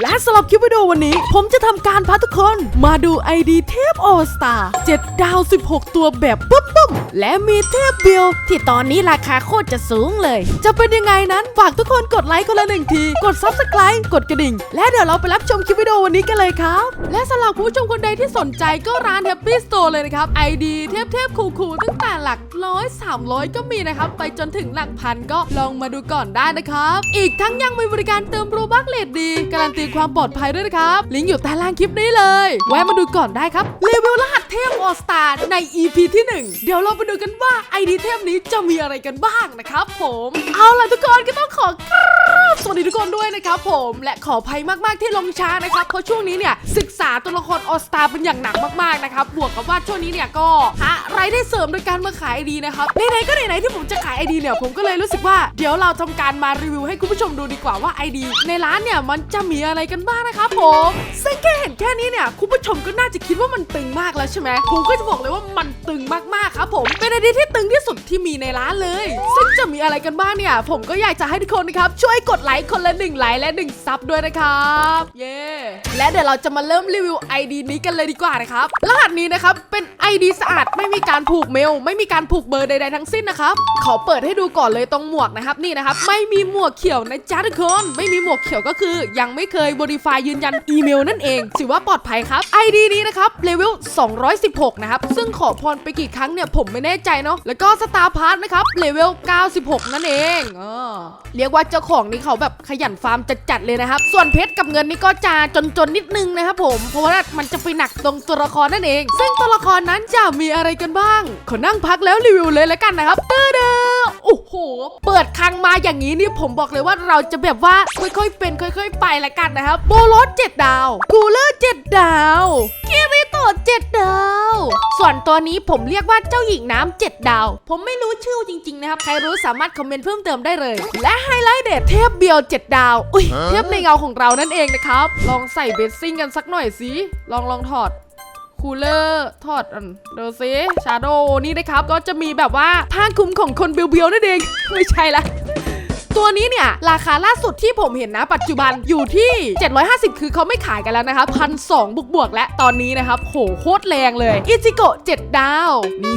และสำหรับคลิปวิดีโอวันนี้ ผมจะทำการพาทุกคนมาดู ID เทพออสตา7ดาว 16 ตัวแบบปุ๊บปุ๊บและมีเทพเบียวที่ตอนนี้ราคาโคตรจะสูงเลย จะเป็นยังไงนั้น ฝากทุกคนกดไลค์คนละหนึ่งที กด Subscribe กดกระดิ่ง และเดี๋ยวเราไปรับชมคลิปวิดีโอวันนี้กันเลยครับ และสำหรับผู้ชมคนใดที่สนใจก็ร้าน Happy Store เลยนะครับ ID เทพเทพคูคูตั้งแต่หลักร้อยสามร้อยก็มีนะครับไปจนถึงหลักพันก็ลองมาดูก่อนได้นะครับอีกทั้งยังมีบริการเติมโปรบัคเลดดีการันตีความปลอดภัยด้วยนะครับ ลิงก์อยู่ใต้ล่างคลิปนี้เลย แวะมาดูก่อนได้ครับรีวิวรหัสเทพออสตาใน EP ที่ 1 เดี๋ยวเราไปดูกันว่า ID เทพนี้จะมีอะไรกันบ้างนะครับผม เอาล่ะทุกคนก็ต้องขอกราบสวัสดีทุกคนด้วยนะครับผมและขออภัยมากๆที่ลงช้านะครับ เพราะช่วงนี้เนี่ยศึกษาตัวละครออสตาเป็นอย่างหนักมากๆนะครับบวกกับว่าช่วงนี้เนี่ยก็หารายได้เสริมโดยการมาขายไอดีนะครับไหนๆก็ไหนๆที่ผมจะขายไอดีเนี่ยผมก็เลยรู้สึกว่าเดี๋ยวเราทำการมารีวิวให้คุณผู้ชมดูดีกว่าว่าไอดีในร้านเนี่ยมันจะมีอะอะไรกันบ้างนะครับผมซึ่งแค่เห็นแค่นี้เนี่ยคุณผู้ชมก็น่าจะคิดว่ามันตึงมากแล้วใช่ไหมผมก็จะบอกเลยว่ามันตึงมากๆครับผมเป็นไอดีที่ตึงที่สุดที่มีในร้านเลย ซึ่งจะมีอะไรกันบ้างเนี่ยผมก็อยากจะให้ทุกคนนะครับช่วยกดไลค์คนละหนึ่งไลค์และหนึ่งซับด้วยนะครับเย้และเดี๋ยวเราจะมาเริ่มรีวิว ID นี้กันเลยดีกว่านะครับรหัสนี้นะครับเป็น ID สะอาดไม่มีการผูกเมล ไม่มีการผูกเบอร์ใดๆทั้งสิ้นนะครับขอเปิดให้ดูก่อนเลยตรงหมวกนะครับนี่นะครับไม่มีหมวกเขียวนะจ๊ะทุกคนไม่มีหมวกเขียวก็คือยังไม่เคย verify ยืนยันอีเมลนั่นเองถือว่าปลอดภัยครับ ID นี้นะครับเลเวล216 นะครับ ซึ่งขอพรไปกี่ครั้งเนี่ย ผมไม่แน่ใจเนาะแล้วก็สตาร์พาร์ทนะครับเลเวล96 นั่นเองเออเรียกว่าเจ้าของนี่เขาแบบขยันฟาร์มจัดๆเลยนะครับ ส่วนเพชรกับเงินนี่ก็จะจนๆนิดนึงนะครับผมเพราะว่ามันจะไปหนักตรงตัวละครนั่นเอง ซึ่งตัวละครนั้นจะมีอะไรกันบ้างขอนั่งพักแล้วรีวิวเลยแล้วกันนะครับเตอเดอ โอ้โห เปิดคลังมาอย่างนี้นี่ผมบอกเลยว่าเราจะแบบว่าค่อยๆ เป็นค่อย ๆ ไปล้วกันนะครับโบโลส7ดดาวกูเลอร์7ดดาวคิริโตะ7ดดาว ส่วนตัวนี้ผมเรียกว่าเจ้าหญิงน้ำ7ดดาว ผมไม่รู้ชื่อจริงๆนะครับ ใครรู้สามารถคอมเมนต์เพิ่มเติมได้เลย และไฮไลท์เด็ดเทพเบียว7ดาว อุ้ยเทพในเงาของเรานั่นเองนะครับ ลองใส่เบสซิ่งกันสักหน่อยสิลองลองถอด คูลเลอร์ถอดอันดูซิชาโดนี่นะครับ ก็จะมีแบบว่าผ้าคลุมของคนเบียวๆนั่นเอง ไม่ใช่ละตัวนี้เนี่ย ราคาล่าสุดที่ผมเห็นนะ ปัจจุบันอยู่ที่ 750 คือเขาไม่ขายกันแล้วนะคะพันสองบวกบวกๆและตอนนี้นะครับ โหโคตรแรงเลย อิจิโกะ7ดาว นี่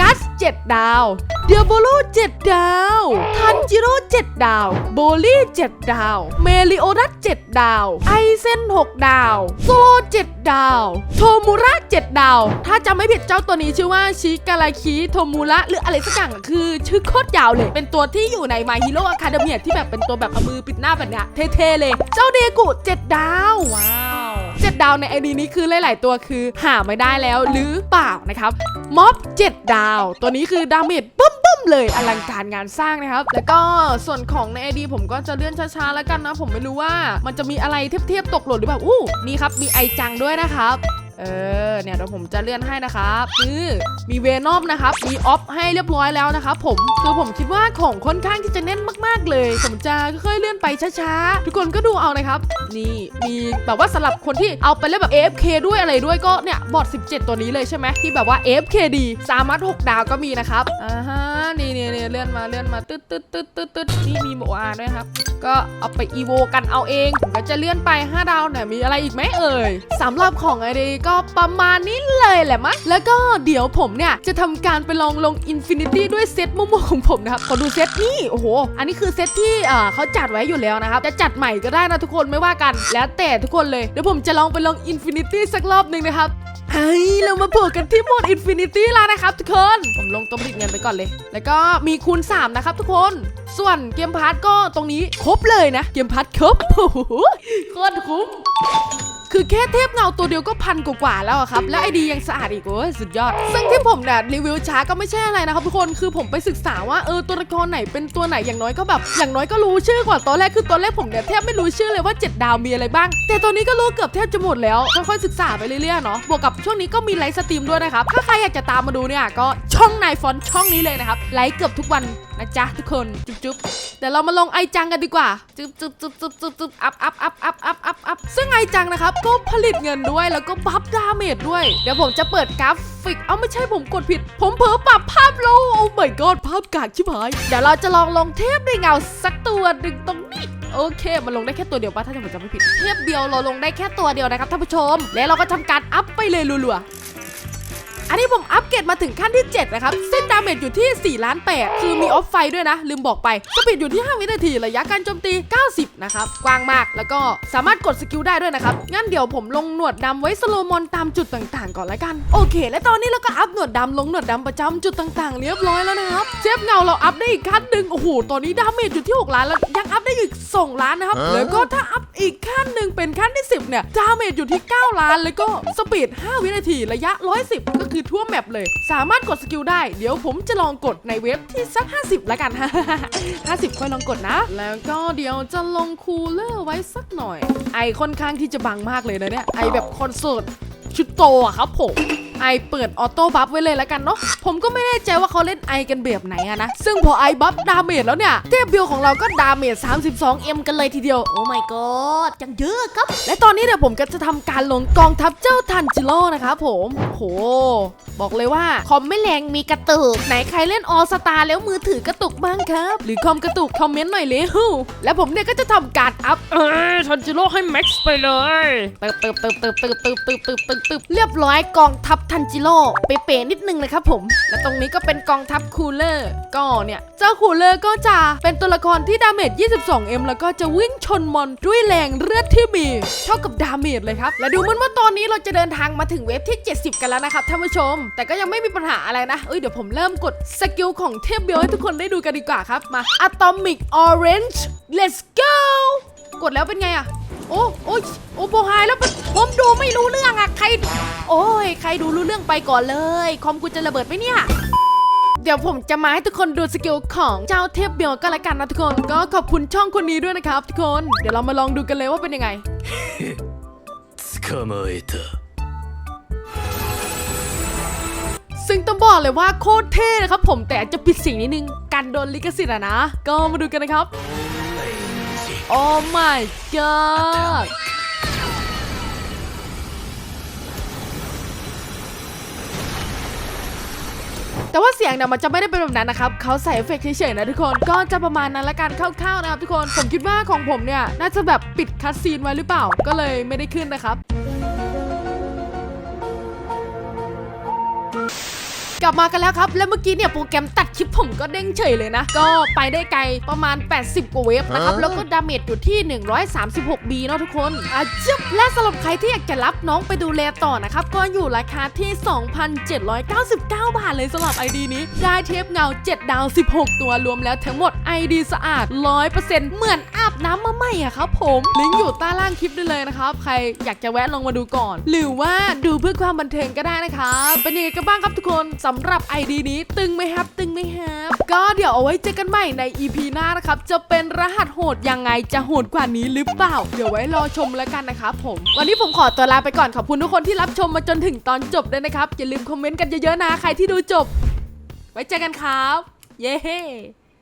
กัส7ดาว เดียโบโล7ดดาว ทันจิโร่7ดดาว โบลี่7ดดาว เมลิโอดัส7ดดาว ไอเซน6ดาว โซโล7ดดาว โทมูระ7ดดาว ถ้าจำไม่ผิดเจ้าตัวนี้ชื่อว่าชิการาคิโทมูระหรืออะไรสักอย่างคือชื่อโคตรยาวเลย เป็นตัวที่อยู่ใน My Hero Academia ที่แบบเป็นตัวแบบเอามือปิดหน้าแบบเนี้ยเท่ๆเลย เจ้าเดกุ7ดาวว้าว ดาวในไอดีนี้คือหลาย ๆ ตัวคือหาไม่ได้แล้วหรือเปล่านะครับม็อบ7 ดาว ตัวนี้คือดาเมจปุ้มปุ้มๆเลยอลังการงานสร้างนะครับ แล้วก็ส่วนของในไอดีผมก็จะเลื่อนช้า ๆ แล้วกันนะ ผมไม่รู้ว่ามันจะมีอะไรเทียบๆตกหล่นหรือเปล่าอู้นี่ครับมีไอจังด้วยนะครับ เออเนี่ยเดี๋ยวผมจะเลื่อนให้นะครับคือมีเวนอมนะครับ มีออฟให้เรียบร้อยแล้วนะครับผมคือผมคิดว่าของค่อนข้างที่จะแน่นมากๆเลย ผมจะค่อยๆเลื่อนไปช้าๆ ทุกคนก็ดูเอานะครับ นี่มีแบบว่าสำหรับคนที่เอาไปเล่นแบบ AFK ด้วยอะไรด้วยก็เนี่ยบอด17 ตัวนี้เลยใช่ไหมที่แบบว่า AFK ดีสามารถ6ดาวก็มีนะครับอ่าฮะนี่นี่นี่ เลื่อนมาเลื่อนมาตึ๊ดตึ๊ดตึ๊ดตึ๊ดตึ๊ดนี่มีโมอาด้วยครับ ก็เอาไปอีโวกันเอาเองผมก็จะเลื่อนไป 5 ดาวเนี่ยมีอะไรอีกไหมเอ่ยสำหรับของไอเดีก็ประมาณนี้เลยแหละมั้งแล้วก็เดี๋ยวผมเนี่ยจะทำการไปลองลง Infinity ด้วยเซตมั่วๆของผมนะครับขอดูเซตนี่โอ้โหอันนี้คือเซตที่เอ่อเขาจัดไว้อยู่แล้วนะครับจะจัดใหม่ก็ได้นะทุกคนไม่ว่ากัน แล้วแต่ทุกคนเลยเดี๋ยวผมจะลองไปลง Infinity สักรอบหนึ่งนะครับ เฮ้ย เรามาโผล่กันที่โหมด Infinity แล้วนะครับทุกคน ผมลงตัวผลิตเงินไปก่อนเลย แล้วก็มีคูณ 3 นะครับทุกคน ส่วนเกมพาร์ทก็ตรงนี้ครบเลยนะ เกมพาร์ทครบโอ้โหโคตรคุ้ม คือแค่เทพเงาตัวเดียวก็พันกว่าๆแล้วอะครับ และไอดียังสะอาดอีกโอ้ยสุดยอด ซึ่งที่ผมเนี่ยรีวิวช้าก็ไม่ใช่อะไรนะครับทุกคนคือผมไปศึกษาว่าเออตัวละครไหนเป็นตัวไหนอย่างน้อยก็แบบ อย่างน้อยก็รู้ชื่อกว่าตอนแรกคือตอนแรกผมเนี่ยแทบไม่รู้ชื่อเลยว่า 7 ดาวมีอะไรบ้าง แต่ตอนนี้ก็รู้เกือบแทบจะหมดแล้วค่อยๆศึกษาไปเรื่อยๆเนาะบวกกับช่วงนี้ก็มีไลฟ์สตรีมด้วยนะครับถ้าใครอยากจะตามมาดูเนี่ยก็ช่องนายฟอนต์ช่องนี้เลยนะครับไลฟ์เกือบทุกวันนะจ๊ะทุกคนจุ๊บๆเดี๋ยวเรามาลงไอจังกันดีกว่าจึ๊บจึ๊บจึ๊บจึ๊บจึ๊บจึ๊บอัพอัพอัพอัพอัพ อัพซึ่งไอจังนะครับก็ผลิตเงินด้วยแล้วก็บัฟดาเมจด้วย เดี๋ยวผมจะเปิดกราฟิก เอาไม่ใช่ผมกดผิด ผมเผลอปรับภาพโลโอ้ my god ภาพกากชิบหาย เดี๋ยวเราจะลองลงเทพในเงาสักตัวหนึ่งตรงนี้โอเค มันลงได้แค่ตัวเดียวปะถ้าผมจำไม่ผิด เทพเดียวเราลงได้แค่ตัวเดียวนะครับท่านผู้ชม แล้วเราก็ทำการอัพไปเลยรัวๆ อันนี้ผมอัปเกรดมาถึงขั้นที่ 7 นะครับซึ่งดาเมจอยู่ที่ 4 ล้าน8คือมีออฟไฟด้วยนะ ลืมบอกไปสปีดอยู่ที่ 5 วินาที ระยะการโจมตี 90 นะครับ กว้างมาก แล้วก็สามารถกดสกิลได้ด้วยนะครับ งั้นเดี๋ยวผมลงหนวดดำไว้สโลมอนตามจุดต่างๆ ก่อนละกัน โอเค และตอนนี้เราก็อัพหนวดดำลงหนวดดำประจำจุดต่างๆ เรียบร้อยแล้วนะครับ เชฟเงาเราอัพได้อีกขั้นหนึ่งโอ้โห ตอนนี้ดาเมจอยู่ที่ 6 ล้านแล้วยังอัพได้อีก 2 ล้านนะครับ แล้วก็ถ้าอัพอีกขั้นหนึ่งเป็นขั้นที่ 10 เนี่ย ดาเมจอยู่ที่ 9 ล้าน แล้วก็สปีด 5 วินาที ระยะ 110 ก็คือทั่วแมปเลย สามารถกดสกิลได้ เดี๋ยวผมจะลองกดในเว็บที่สัก 50แล้วกัน 50 ค่อยลองกดนะ แล้วก็เดี๋ยวจะลงคูลเลอร์ไว้สักหน่อย ไอค่อนข้างที่จะบังมากเลยนะเนี่ย ไอแบบคอนเสิร์ตชุดโตอะครับผม ไอเปิดออโต้บัฟไว้เลยแล้วกันเนาะผมก็ไม่แน่ใจว่าเขาเล่นไอกันแบบไหนอะนะซึ่งพอไอบัฟดาเมจแล้วเนี่ยเทพบิลของเราก็ดาเมจ 32M กันเลยทีเดียวโอ้ my god จังเยอะครับ และตอนนี้เดี๋ยวผมก็จะทำการลงกองทัพเจ้าทันจิโร่นะครับผมโหบอกเลยว่าคอมไม่แรงมีกระตุกไหนใครเล่นออสตาแล้วมือถือกระตุกบ้างครับ หรือคอมกระตุกคอมเมนต์หน่อยเลยฮู้และผมเนี่ยก็จะทำการอัพเอ้ยทันจิโร่ให้แม็กซ์ไปเลยตึบตึบตึบตึบตึบตึบตึบตึบตึบตึบเรียบร้อยกองทัพทันจิโร่เป๊ะๆนิดนึงเลยครับผม และตรงนี้ก็เป็นกองทัพคูลเลอร์ ก็เนี่ย เจ้าคูลเลอร์ก็จะเป็นตัวละครที่ดาเมจ 22M แล้วก็จะวิ่งชนมอนด้วยแรงเลือดที่มี เท่ากับดาเมจเลยครับ และดูเหมือนว่าตอนนี้เราจะเดินทางมาถึงเวฟที่ 70 กันแล้วนะครับท่านผู้ชม แต่ก็ยังไม่มีปัญหาอะไรนะ เอ้ยเดี๋ยวผมเริ่มกดสกิลของเทพเบลให้ทุกคนได้ดูกันดีกว่าครับ มา Atomic Orange let's go กดแล้วเป็นไงอะ โอ้โอ้ยโอ้โบหายแล้วมันผมดูไม่รู้เรื่องอะใคร โอ้ย ใครดูรู้เรื่องไปก่อนเลย คอมกูจะระเบิดไหมเนี่ย เดี๋ยวผมจะมาให้ทุกคนดูสกิลของเจ้าเทพเบลก็แล้วกันนะทุกคน ก็ขอบคุณช่องคนนี้ด้วยนะครับทุกคน เดี๋ยวเรามาลองดูกันเลยว่าเป็นยังไง 捕まえた ซึ่งต้องบอกเลยว่าโคตรเท่นะครับผมแต่อาจจะปิดเสียงนิดนึงกันโดนลิขสิทธิ์อะนะ ก็มาดูกันนะครับ โอ้ my god แต่ว่าเสียงเนี่ยมันจะไม่ได้เป็นแบบนั้นนะครับเขาใส่เอฟเฟกต์เฉยๆนะทุกคน ก็จะประมาณนั้นละกันคร่าวๆนะครับทุกคน ผมคิดว่าของผมเนี่ย น่าจะแบบปิดคัดซีนไว้หรือเปล่า ก็เลยไม่ได้ขึ้นนะครับ กลับมากันแล้วครับ แล้วเมื่อกี้เนี่ยโปรแกรมตัดคลิปผมก็เด้งเฉยเลยนะ ก็ไปได้ไกลประมาณ 80 กว่าเวฟนะครับ แล้วก็ดาเมจอยู่ที่ 136บีเนาะทุกคนอะจึ๊บและสำหรับใครที่อยากจะรับน้องไปดูแลต่อนะครับ ก็อยู่ราคาที่ 2,799 บาทเลยสำหรับ ID นี้ ได้เทปเงา 7 ดาว 16 ตัวรวมแล้วทั้งหมด ID สะอาด 100%เหมือนอาบ น้ำมาใหม่อะครับผมลิงก์อยู่ใต้ล่างคลิปได้เลยนะครับ ใครอยากจะแวะลงมาดูก่อน หรือว่าดูเพื่อความบันเทิงก็ได้นะครับเป็นยังไงกันบ้างครับทุกคนสำหรับ ID นี้ตึงไหมครับตึงไหมครับก็เดี๋ยวเอาไว้เจอกันใหม่ใน EP หน้านะครับ จะเป็นรหัสโหดยังไงจะโหดกว่านี้หรือเปล่า เดี๋ยวไว้รอชมแล้วกันนะครับผม วันนี้ผมขอตัวลาไปก่อนขอบคุณทุกคนที่รับชมมาจนถึงตอนจบด้วยนะครับ อย่าลืมคอมเมนต์กันเยอะๆนะ ใครที่ดูจบ ไว้เจอกันครับ เย้